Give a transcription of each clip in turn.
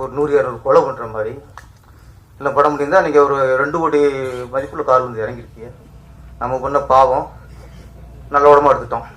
ஒரு நூறு இரநூறு கொலை பண்ணுற மாதிரி. இல்லை படம் முடிந்தால் நீங்கள் ஒரு ரெண்டு கோடி மதிப்புள்ள கார் வந்து இறங்கியிருக்கீங்க நம்ம பண்ண பாவம். நல்ல உடம்பா எடுத்துட்டோம்.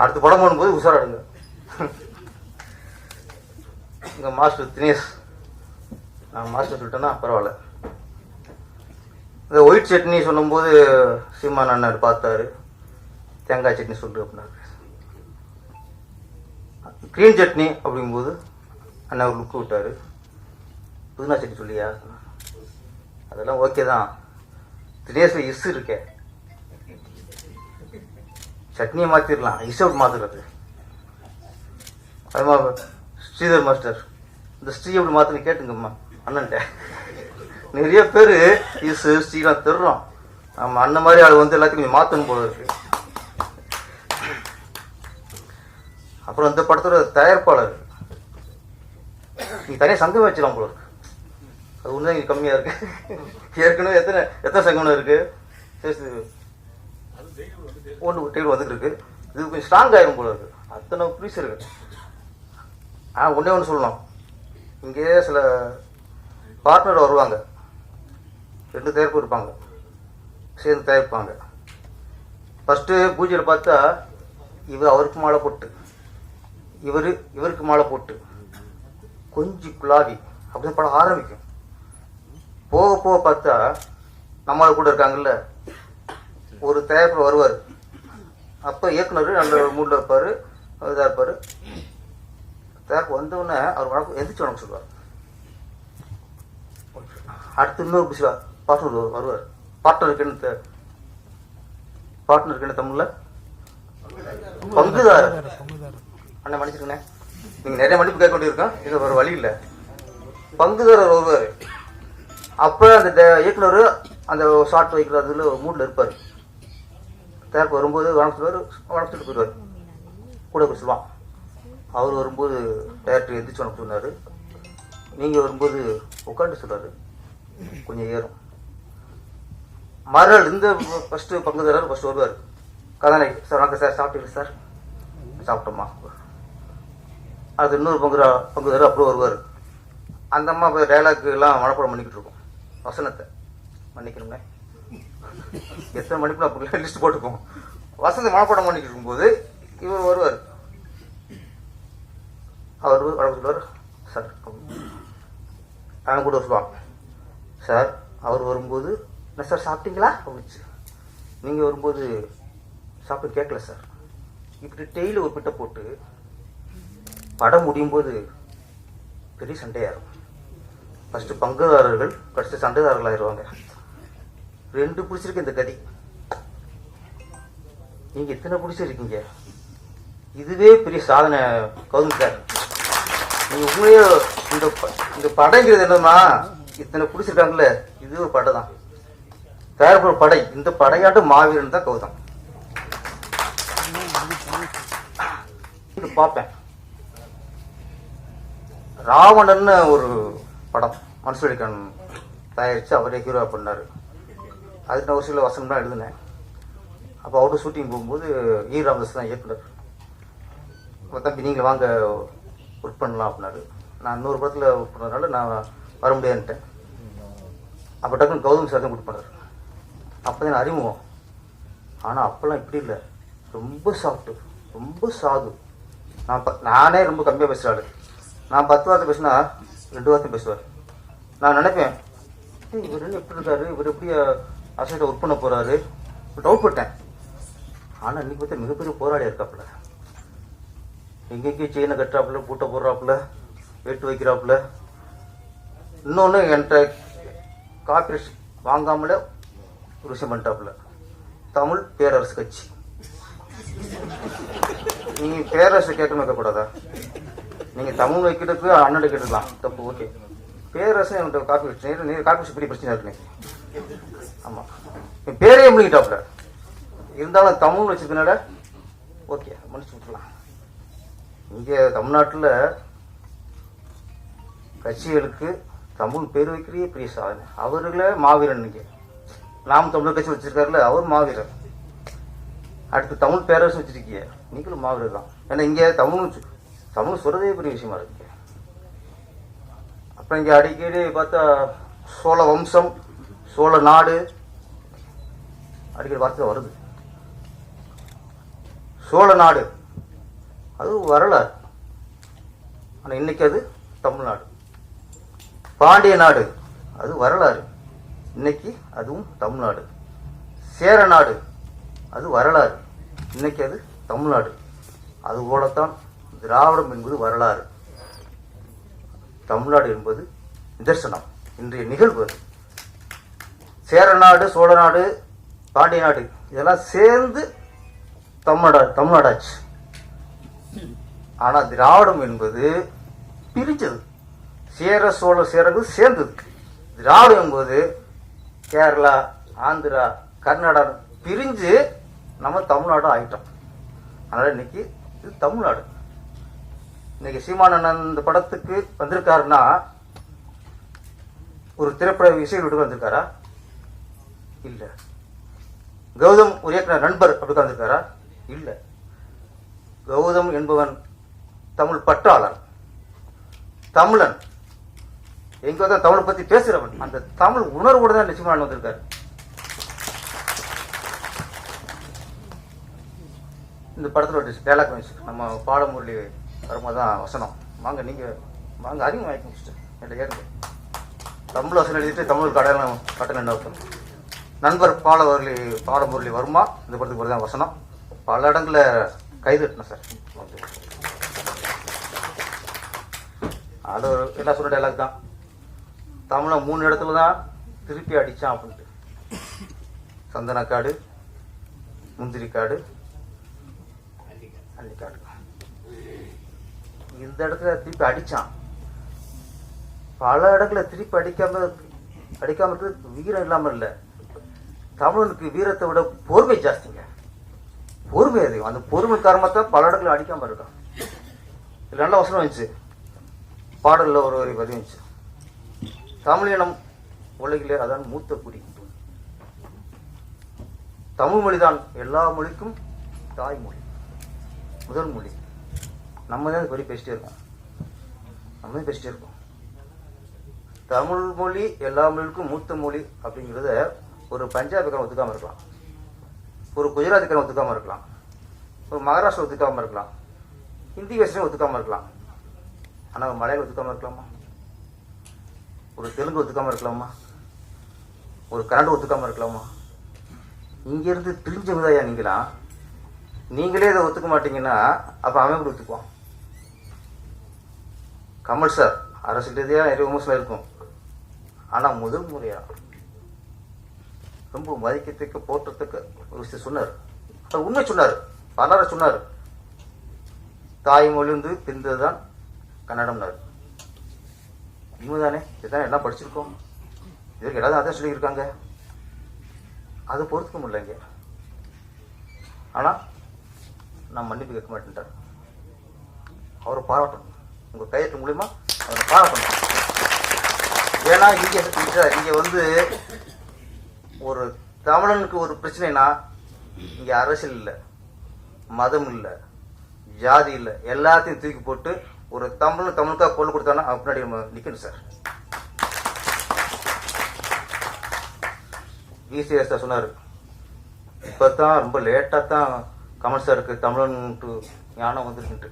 அடுத்து படம் பண்ணும்போது உஷாராடுங்க இந்த மாஸ்டர் தினேஷ். நான் மாஸ்டர் சொல்லிட்டேன்னா பரவாயில்ல. இந்த ஒயிட் சட்னி சொல்லும்போது சீமான் அண்ணன் பார்த்தாரு. தேங்காய் சட்னி சொல்லு அப்படின்னாரு. க்ரீன் சட்னி அப்படிங்கும்போது அண்ணா ஒரு லுக்கு விட்டாரு. புதினா சட்னி சொல்லியா? அதெல்லாம் ஓகே தான். தினேஷில் இஸ் இருக்கே. சட்னியை மாற்றிடலாம் இஸ் மாற்றுறது அது மாதிரி ஸ்ரீதர் மாஸ்டர் இந்த ஸ்ரீ எப்படி மாற்றுன்னு கேட்டுங்கம்மா அண்ணன்ட்ட. நிறைய பேர் இஸ் ஸ்ரீலாம் தர்றோம். நம்ம அண்ணன் மாதிரி ஆள் வந்து எல்லாத்தையும் கொஞ்சம் மாற்றணும் போல இருக்கு. அப்புறம் இந்த படத்தோட தயாரிப்பாளர். நீ தனியாக சங்கம் வச்சிடலாம் போல இருக்கு. அது ஒன்று இங்கே கம்மியாக இருக்கு? ஏற்கனவே எத்தனை எத்தனை சங்கம்னு இருக்கு? சரி ஒன்று டெய்லர் வந்துட்டு இருக்கு. இது கொஞ்சம் ஸ்ட்ராங் ஆயிரும் போல இருக்கு. அத்தனை ப்ளீஸ் இருக்கு. ஆ ஒன்றே ஒன்று சொல்லணும். இங்கே சில பார்ட்னர் வருவாங்க. ரெண்டு தயாரிப்பு இருப்பாங்க. சேர்ந்து தயாரிப்பாங்க. ஃபஸ்ட்டு பூஜையில் பார்த்தா இவர் அவருக்கு மாலை போட்டு. இவர் இவருக்கு மாலை போட்டு. கொஞ்சி குலாவி அப்படின்னு படம் ஆரம்பிக்கும். போக போக பார்த்தா நம்மள கூட இருக்காங்கல்ல? ஒரு தயாரிப்பில் வருவார். அப்போ இயக்குனர் நல்ல மூடில் இருப்பார் இதாக இருப்பார். தயாரிப்பு வந்தவுடனே அவர் வணக்கம் எந்திரிச்சு வணக்கம் சொல்லுவார். அடுத்து இன்னொரு பிசிவா பார்ட்னர் வருவார். பார்ட்னருக்கு என்ன பார்ட்னருக்கு என்ன தமிழில்? பங்குதாரர். அண்ணன் மன்னிச்சிருக்கண்ணே நீங்கள் நிறைய மன்னிப்பு கேட்க வேண்டியிருக்கோம் இது ஒரு வழி இல்லை. பங்குதாரர் வருவார் அப்போ அந்த ட- இயக்குனர் அந்த ஷார்ட் வைக்கிற அதில் மூடில் இருப்பார். தயாரிப்பு வரும்போது வணக்கம் சொல்லுவார் வணக்கத்துட்டு போயிடுவார். கூட போய் சொல்லுவான். அவர் வரும்போது டேரக்டர் எந்திரிச்சு வணக்கம் சொன்னார் நீங்கள் வரும்போது உட்காந்து சொல்கிறாரு கொஞ்சம் ஏறும். மறுநாள் இந்த ஃபஸ்ட்டு பங்குதாரர் ஃபஸ்ட்டு வருவார். கதாநாயகி. சார் வணக்கம் சார். சாப்பிட்டீங்களா சார்? சாப்பிட்டோம்மா அது இன்னொரு பங்கு பங்குதாரர் அப்புறம் வருவார். அந்த அம்மா போய் டைலாக்கு எல்லாம் மனப்பாடம் பண்ணிக்கிட்டு இருக்கோம். வசனத்தை. மன்னிக்கணும்னே எத்தனை மணிக்கு அப்படி லிஸ்ட் போட்டுப்போம் வசந்த மனப்பாடம் பண்ணிக்கிட்டு இருக்கும்போது இவர் வருவார். அவர் வழக்கு சொல்லுவார் சார் அவன் கூட சொல்லுவான் சார் அவர் வரும்போது என்ன சார் சாப்பிட்டீங்களா? அப்படிச்சு நீங்கள் வரும்போது சாப்பிட்டு கேட்கல சார். இப்படி டெய்லி ஒரு பிட்டை போட்டு படம் முடியும் போது பெரிய சண்டையாகும் ஃபஸ்ட்டு பங்குதாரர்கள் கடைசி சண்டைதாரர்கள் ஆயிடுவாங்க ரெண்டு பிடிச்சிருக்கு இந்த கதி. நீங்கள் எத்தனை பிடிச்சிருக்கீங்க. இதுவே பெரிய சாதனை கௌதம் சார். நீங்கள் உண்மையே இந்த இந்த படைங்கிறது என்னன்னா இத்தனை பிடிச்சிருக்காங்கல்ல இது ஒரு படை தான் தயாரிப்பு படை. இந்த படையாட்டு மாவீரன் தான் கௌதம் இது பார்ப்பேன். ராவணன்னு ஒரு படம் மனசுவலிக்கன் தயாரித்து அவரே ஹீரோவாக பண்ணார். அதுக்கு நான் ஒரு சில வசனம் தான் எழுதினேன். அப்போ அவுட்டர் ஷூட்டிங் போகும்போது ஈ ராமதாஸ் தான் இயக்குனர். அப்போ தம்பி நீங்கள் வாங்க ஒர்க் பண்ணலாம் அப்படின்னாரு. நான் இன்னொரு படத்தில் ஒர்க் பண்ணதுனால நான் வர முடியாதுன்ட்டேன். அப்போ டக்குனு கௌதம் சார் தான் கொடுப்பாரு. அப்போ தான் அறிமுகம். ஆனால் அப்போல்லாம் இப்படி இல்லை. ரொம்ப சாஃப்ட்டு ரொம்ப சாது. நான் ப- நானே ரொம்ப கம்மியாக பேசுகிற ஆளு. நான் பத்து வார்த்தை பேசினா ரெண்டு வார்த்தை பேசுவார். நான் நினைப்பேன் இவர் என்ன எப்படி இருக்காரு? இவர் எப்படி அசைட்டை ஒர்க் பண்ண போறாரு? டவுட் பட்டேன். ஆனால் இன்னைக்கு பார்த்தா மிகப்பெரிய போராடி இருக்காப்புல. எங்கெங்கேயும் செயினை கட்டுறாப்புல பூட்டை போடுறாப்புல வெட்டு வைக்கிறாப்புல. இன்னொன்று என்கிட்ட காப்பி வாங்காமலே ஒரு விஷயம் பண்ணிட்டாப்புல. தமிழ் பேரரசு கட்சி. நீ பேரரசு கேட்கணும் வைக்கக்கூடாதா நீங்க தமிழ் வைக்கிறதுக்கு அண்ணன் கேட்டுக்கலாம் தப்பு ஓகே. பேரரசு என்கிட்ட காப்பி வச்சு நேரு காப்பி வச்சு பிரச்சனை இருக்கு ஆமா. என் பேரையே முடிக்கிட்டாப்புல இருந்தாலும் தமிழ் வச்சிருக்கனால ஓகே மன்னிச்சு விட்டுலாம் இங்கே தமிழ்நாட்டில் கட்சிகளுக்கு தமிழ் பேர் வைக்கிறதே பெரிய சாதனை. அவர்களே மாவீரன் இங்கே. நாம் தமிழர் கட்சி வச்சிருக்காருல அவர் மாவீரர். அடுத்து தமிழ் பேரரசு வச்சிருக்கீங்க. நீங்களும் மாவீரர் தான். ஏன்னா இங்கே தமிழ் தமிழ் சொல்றதே பெரிய விஷயமா இருக்கு. அப்புறம் இங்கே அடிக்கடி பார்த்தா சோழ வம்சம் சோழ நாடு அடிக்கடி வார்த்தை வருது. சோழ நாடு அது வரலாறு. ஆனால் இன்னைக்கு அது தமிழ்நாடு. பாண்டிய நாடு அது வரலாறு. இன்னைக்கு அதுவும் தமிழ்நாடு. சேர நாடு அது வரலாறு. இன்னைக்கு அது தமிழ்நாடு. அது போலத்தான் திராவிடம் என்பது வரலாறு. தமிழ்நாடு என்பது நிதர்சனம். இன்றைய நிகழ்வு அது. சேர நாடு சோழ நாடு பாண்டிய நாடு இதெல்லாம் சேர்ந்து தமிழ்நாடு தமிழ்நாடாச்சு. ஆனால் திராவிடம் என்பது பிரிஞ்சது. சேர சோழ சேரங்கு சேர்ந்தது. திராவிடம் என்பது கேரளா ஆந்திரா கர்நாடகா பிரிஞ்சு நம்ம தமிழ்நாடு ஆயிட்டோம். அதனால் இன்னைக்கு இது தமிழ்நாடு. இன்னைக்கு சீமானன் இந்த படத்துக்கு வந்திருக்காருன்னா ஒரு திரைப்பட இசை விட்டு வந்திருக்காரா? இல்லை. கௌதம் ஒரு இயக்குனர் நண்பர் அப்படி வந்திருக்காரா? இல்லை. கௌதம் என்பவன் தமிழ் பற்றாளன் தமிழன். எங்க தான் தமிழை பத்தி பேசுறவன். அந்த தமிழ் உணர்வோடு தான் நிச்சயமான வந்திருக்காரு. இந்த படத்தில் ஒரு டைலாக் வந்துச்சு நம்ம பாடமுரளி வரும்போது தான் வசனம். வாங்க நீங்கள் வாங்க அதிகம் வாங்கி முடிச்சுட்டு இல்லை ஏறுங்க தமிழ் வசனம் எழுதிட்டு தமிழ் கடன் கட்டணம் என்ன அர்த்தம்? நண்பர் பாலமுரளி பாடமுரளி வருமா? இந்த படத்துக்கு தான் வசனம். பல இடங்களில் கைது கட்டணும் சார். அது ஒரு என்ன சொன்ன டைலாக் தான். தமிழை மூணு இடத்துல தான் திருப்பி அடித்தான் அப்படின்ட்டு. சந்தனக்காடு முந்திரிக்காடு அள்ளிக்காடு. இந்த இடத்துல திருப்பி அடிச்சான். பல இடத்துல திருப்பி அடிக்காம அடிக்காம இருக்கிறது வீரம் இல்லாம இல்ல. தமிழனுக்கு வீரத்தை விட பொறுமை ஜாஸ்திங்க. பொறுமை அதிகம் அந்த பொறுமை காரணத்தை பல இடத்துல அடிக்காம இருக்கான். இது நல்ல வசனம் வந்துச்சு. பாடலில் ஒரு வரி பதிவு வந்துச்சு. தமிழினம் உலகிலே அதான் மூத்த குடி. தமிழ் மொழிதான் எல்லா மொழிக்கும் தாய்மொழி முதல் மொழி. நம்ம தான் பற்றி பேசிட்டே இருக்கோம். நம்ம தான் பேசிட்டே இருக்கோம். தமிழ் மொழி எல்லா மொழிக்கும் மூத்த மொழி அப்படிங்கிறத ஒரு பஞ்சாபிக்காரன் ஒத்துக்காமல் இருக்கலாம். ஒரு குஜராத்திக்காரன் ஒத்துக்காமல் இருக்கலாம். ஒரு மகாராஷ்டிரா ஒத்துக்காமல் இருக்கலாம். ஹிந்தி பேசுகிறவங்க ஒத்துக்காமல் இருக்கலாம். ஆனால் ஒரு மலையாளம் ஒத்துக்காம இருக்கலாமா? ஒரு தெலுங்கு ஒத்துக்காமல் இருக்கலாமா? ஒரு கன்னடம் ஒத்துக்காமல் இருக்கலாமா? இங்கேருந்து பிரிஞ்சவங்க தான் நீங்களாம். நீங்களே இதை ஒத்துக்க மாட்டீங்கன்னா அப்போ அவன் கூட ஒத்துக்குவான்? கமல் சார் அரசு ரீதியாக நிறைய விமர்சனம் இருக்கும். ஆனால் முதல் முறையாக ரொம்ப மதிக்கத்துக்கு போற்றத்துக்கு ஒரு விஷயம் சொன்னார். அவர் உண்மை சொன்னார் வரலாறு சொன்னார். தாய்மொழிந்து பிரிந்தது தான் கன்னடம்னார் உண்மைதானே? இதுதான்? எல்லாம் படிச்சிருக்கோம். இதுக்கு எல்லாரும் அதான் சொல்லியிருக்காங்க. அது பொறுத்துக்க முடியலங்க ஆனால் நான் மன்னிப்பு கேட்க மாட்டேன்ட்டார். அவரை பாராட்டணும். உங்கள் கையெழுத்து மூலிமா அவரை பாராட்டணும் ஏன்னா இங்கே இங்கே வந்து ஒரு தமிழனுக்கு ஒரு பிரச்சனைனா இங்கே அரசியல் இல்லை மதம் இல்லை ஜாதி இல்லை எல்லாத்தையும் தூக்கி போட்டு ஒரு தமிழ் தமிழுக்காக கொள்ளு கொடுத்தானா பின்னாடி நம்ம நிற்கணும் சார். விசிஎஸ் சார் சொன்னார். இப்போ தான் ரொம்ப லேட்டாக தான் கமல் சாருக்கு தமிழன்ட்டு ஞானம் வந்துருக்குன்ட்டு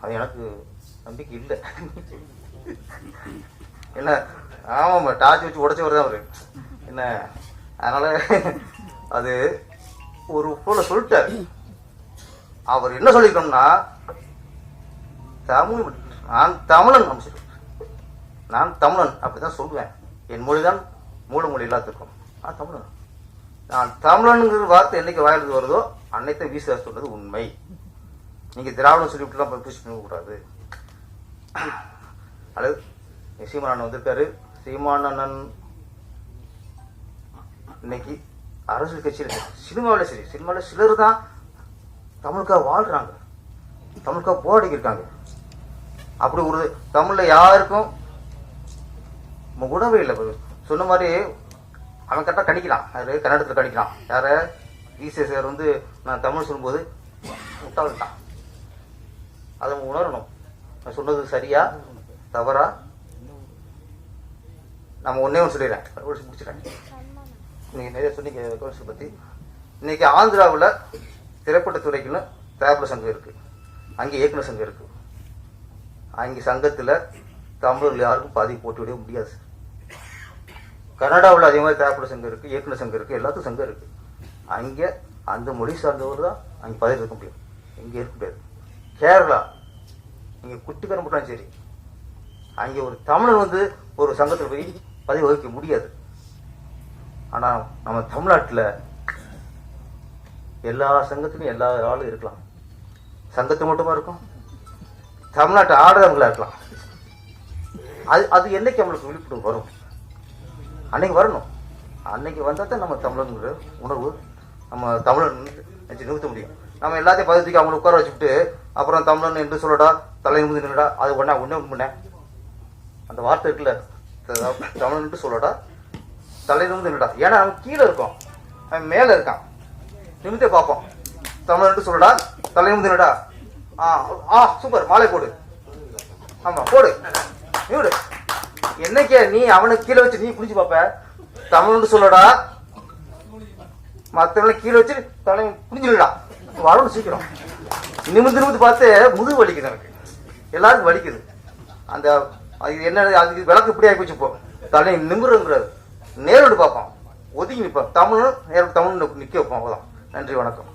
அது எனக்கு நம்பிக்கை இல்லை. என்ன? ஆமாம் டார்ச் வச்சு உடச்சவர் தான் அவர். என்ன? அதனால் அது ஒரு போல சொல்லிட்டார். அவர் என்ன சொல்லியிருக்கோம்னா தமிழ் நான் தமிழன் அப்படின்னு நான் தமிழன் அப்படிதான் சொல்லுவேன். என் மொழிதான் மூலமொழி எல்லாத்துக்கும் நான் தமிழன். நான் தமிழனுங்கிற வார்த்தை என்னைக்கு வாயிலுக்கு வருதோ அன்னைத்தை வீச சொன்னது உண்மை. நீங்க திராவிடம் சொல்லிவிட்டுலாம் பூசி பண்ணக்கூடாது அல்லது சீமானன் வந்திருக்காரு. சீமானன் இன்னைக்கு அரசியல் கட்சியில் சினிமாவில் சரி சினிமாவில் சிலர் தான் தமிழுக்காக வாழ்கிறாங்க தமிழுக்காக போராடிக்கிருக்காங்க அப்படி ஒரு தமிழில் யாருக்கும் உடவே இல்லை. சொன்ன மாதிரி அவன் கரெக்டாக கணிக்கலாம். அது கன்னடத்தில் கணிக்கலாம். யார? ஈசே சார் வந்து நான் தமிழ் சொல்லும்போது முட்டாள்தான். அதை நம்ம உணரணும். நான் சொன்னது சரியா? தவறா? நம்ம ஒன்றே ஒன்று சொல்லிடுறேன். ஒரு முடிச்சிடறேன் நீங்கள் நிறைய சொன்னீங்க கோர்ஸ் பற்றி இன்னைக்கு ஆந்திராவில் திரைப்படத்துறைக்குன்னு திரைப்பட சங்கம் இருக்குது அங்கே இயக்குனர் சங்கம் இருக்குது அங்கே சங்கத்தில் தமிழர்கள் யாருக்கும் பாதிப்பு போட்டு விட முடியாது. கனடாவில் அதே மாதிரி திரைப்பட சங்கம் இருக்குது இயக்குனர் சங்கம் இருக்குது எல்லாத்துக்கும் சங்கம் இருக்குது அங்கே அந்த மொழி சார்ந்தவர் தான் அங்கே பதவி இருக்க முடியும். இங்கே இருக்க முடியாது. கேரளா. இங்கே குட்டிக்காரன் மட்டும் சரி. அங்கே ஒரு தமிழன் வந்து ஒரு சங்கத்தில் போய் பதவி வகிக்க முடியாது. ஆனால் நம்ம தமிழ்நாட்டில் எல்லா சங்கத்துலையும் எல்லா ஆளும் இருக்கலாம். சங்கத்து மட்டுமா இருக்கும்? தமிழ்நாட்டு ஆடுறவங்களா இருக்கலாம். அது அது என்னைக்கு நம்மளுக்கு விழிப்புணர்வு வரும்? அன்னைக்கு வரணும். அன்னைக்கு வந்தால் தான் நம்ம தமிழனுங்கிற உணர்வு நம்ம தமிழன் நினச்சி நிறுத்த முடியும். நம்ம எல்லாத்தையும் பதவிக்கு அவங்களை உட்கார வச்சுக்கிட்டு அப்புறம் தமிழன் என்று சொல்லடா தலைமுதி நின்றுடா அது ஒன்றா ஒன்றே ஒன்று அந்த வார்த்தை இருக்குல்ல தமிழன் என்று சொல்லடா தலை நிமிந்து நின்றுடா ஏன்னா அவன் கீழே இருக்கான். அவன் மேலே இருக்கான். நிமித்தே பார்ப்போம். தமிழன்ட்டு சொல்லடா தலை நிமிந்து நின்றுடா ஆ ஆ சூப்பர் மாலை போடு. ஆமாம் போடு. நீடு என்னைக்கே நீ அவனுக்கு கீழே வச்சு நீ குளிச்சு பார்ப்ப? தமிழ்னு சொல்லடா மற்றவங்களை கீழே வச்சு தலை குடிஞ்சிடா வரணும் சீக்கிரம். நிமிந்து நிமிந்து பார்த்து முதுகு வலிக்குது எனக்கு. எல்லாருக்கும் வலிக்குது. அந்த அது என்ன அதுக்கு விளக்கு இப்படி ஆகி போச்சு இப்போ. தலை நிமிருங்கிறாரு. நேரோடு பார்ப்போம் ஒதுங்கி நிற்போம் தமிழும் நேரோடு தமிழ் நிற்க வைப்போம் அவ்வளோதான் நன்றி வணக்கம்.